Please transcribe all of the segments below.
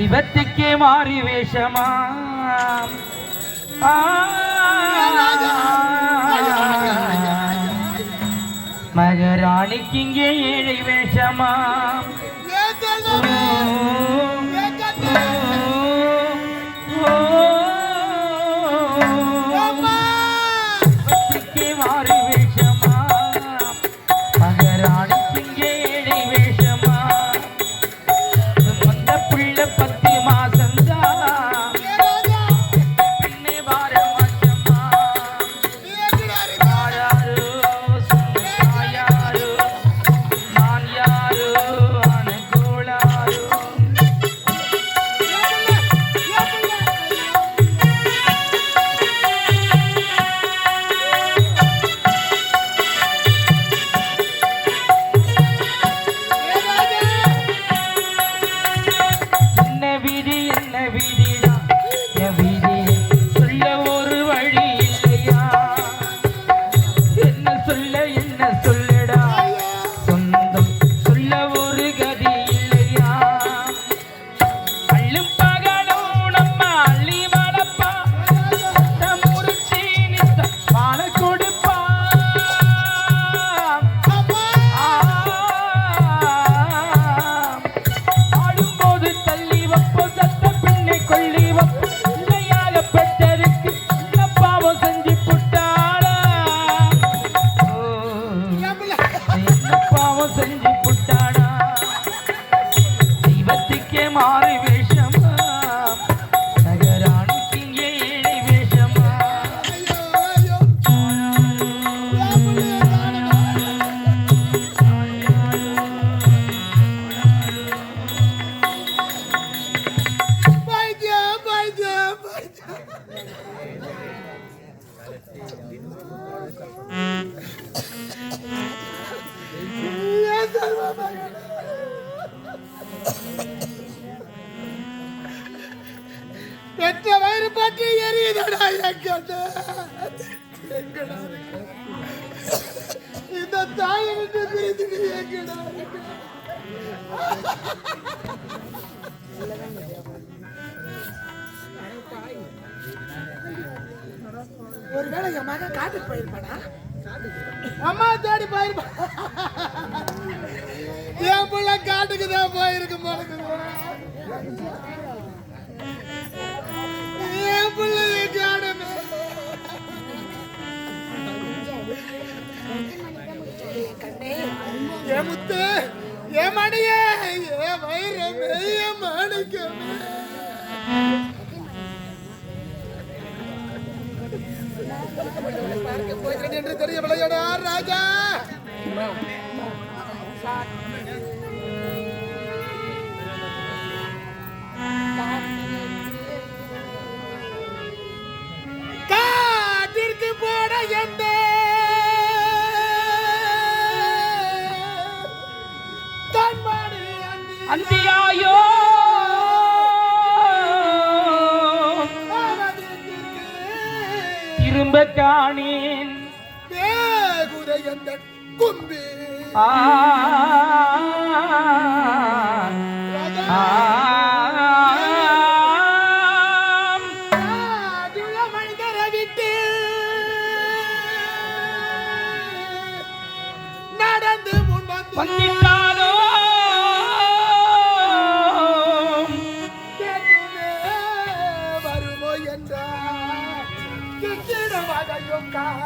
தெய்வத்துக்கே மாறி வேஷமா மகராணிக்கு இங்கே ஏழை வேஷமா எங்கடா இந்த தாயை விட்டு பிரிந்து நீ எங்கடா ஒருவேளை என் மகன் காட்டுக்கு போயிருப்பானா அம்மா தேடி போயிருப்பா என் பிள்ளை காட்டுக்கு தான் போயிருக்கு போனது ஏ முத்து ஏ மணியே ஏ வைரமே என் மாணிக்கமே. பார்க்க போகிறேன் என்று தெரிய விளையாடா ராஜா. எந்த கும்பி. ஆ. ஆம்.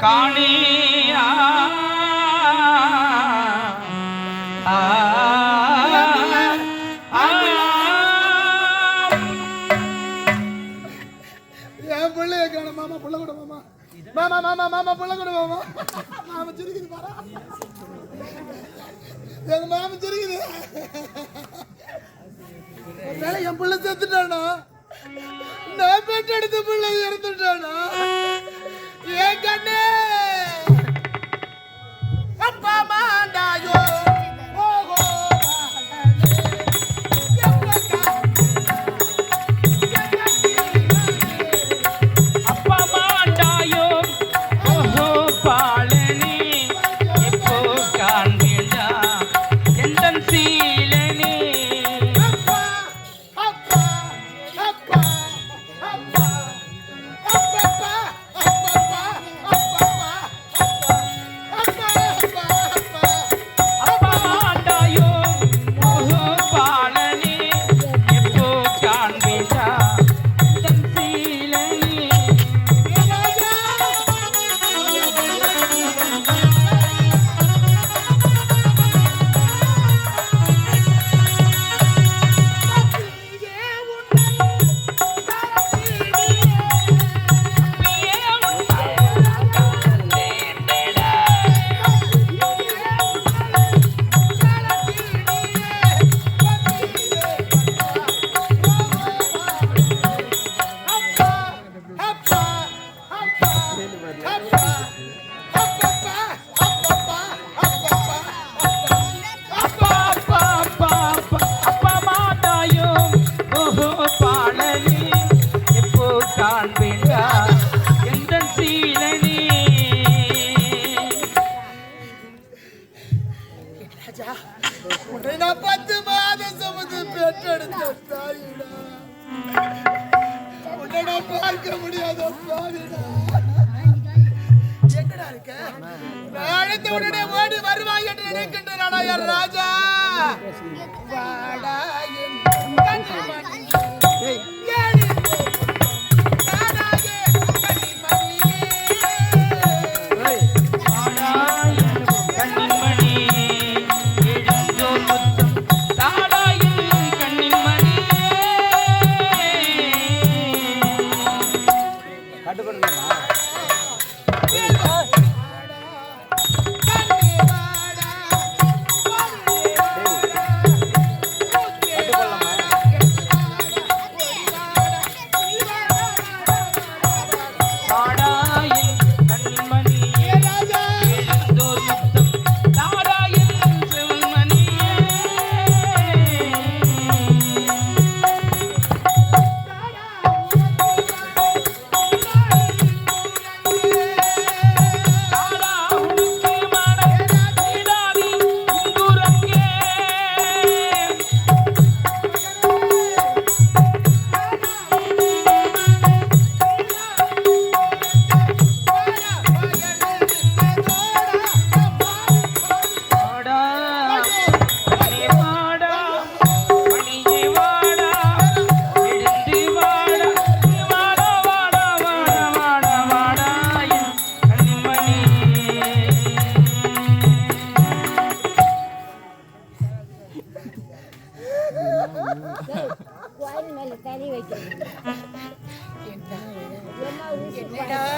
கிட்டிடவதையும் காண காணே ஆ. ஆ. ஆ. என் பிள்ளைய காணும் மாமா புள்ள கூட மாமா மாமா மாமா மாமா புள்ள கூட மாமா மாமா சிரிக்குது பாரா எங்க மாமா சிரிக்குது ஒருவேளை என் பிள்ளை செத்துட்டானா நான் பெற்றெடுத்த பிள்ளை இறந்துட்டானா என் கண்ணே அப்பா மாண்டாயோ பார்க்க முடியாத எங்கடா இருக்க? அழைத்த உடனே ஓடி வருவாய் என்று நினைக்கின்ற என் ராஜா. வாடா. தாடாயில்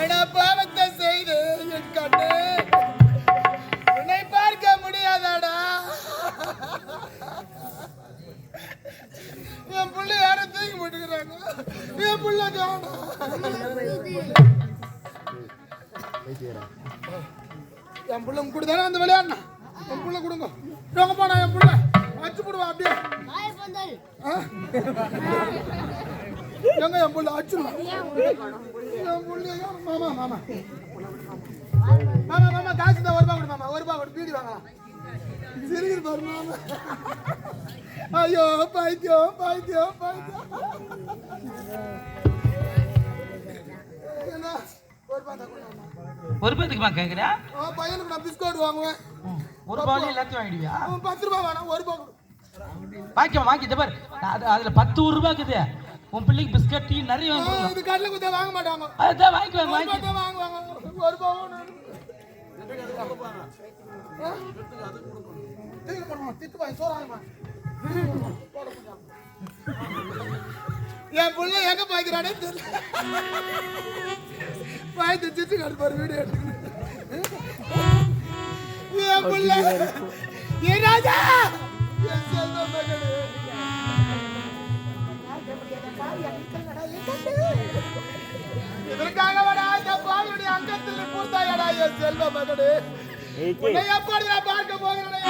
நானா பாவத்தை செய்து என் கண்ணு. உன்னை பார்க்க முடியாதாடா. என் புள்ள யாரும் தூக்கி போட்டுக்கிறாங்க. என் புள்ள. என் புள்ள கொடுத்தானே அந்த விளையாடுனா? என் புள்ள கொடுங்க. எங்க போனா என் புள்ள? அச்சு போடுவா அப்படியே? எங்க என் புள்ள? புள்ள மாமா மாமா மாமா மாமா காசு தான் ஒரு ரூபா கொடு மாமா ஒரு ரூபா கொடு பீடி வாங்கலாம் சிரிக்குது பாரு மாமா ஐயோ பைத்தியம் பைத்தியம் பைத்தியம் என்ன ஒரு ரூபா. தான் கொடு மாமா. ஒரு பேத்துக்குமா கேக்குறா அவன் பையனுக்கு நான் பிஸ்கட் வாங்குவேன் ஒரு பாலி எல்லாத்தையும் வாங்கிடுவியா பத்து ரூபா வேணாம் ஒரு ரூபா கொடு வாங்கிக்க வாங்கிட்ட பாரு. அது அதுல பத்து ரூபாய் இருக்குது. உன் பிள்ளைக்கு பிஸ்கட் டீ நிறைய வாங்கி ஆ, கொடுக்கலாம் இது கொடுத்தா வாங்க மாட்டாங்க. அதான் வாங்கிக்குவேன் ஒரு வாங்கி வாங்குவாங்க. ஒரு முடியாது. என் புள்ள எங்க பாய்க்கிறானே தெரியல. பாய்த்து திட்டு கடுப்பாரு வீடியோ எடுத்துக்கிட்டு. என் புள்ள. என் ராஜா! என் செல்வ மகனே. இந்த பாவியுடைய அங்கத்தில் பூர்த்தாயடா என் செல்வ மகனே. உன்னை எப்படி நான் பார்க்க போகிறேன்?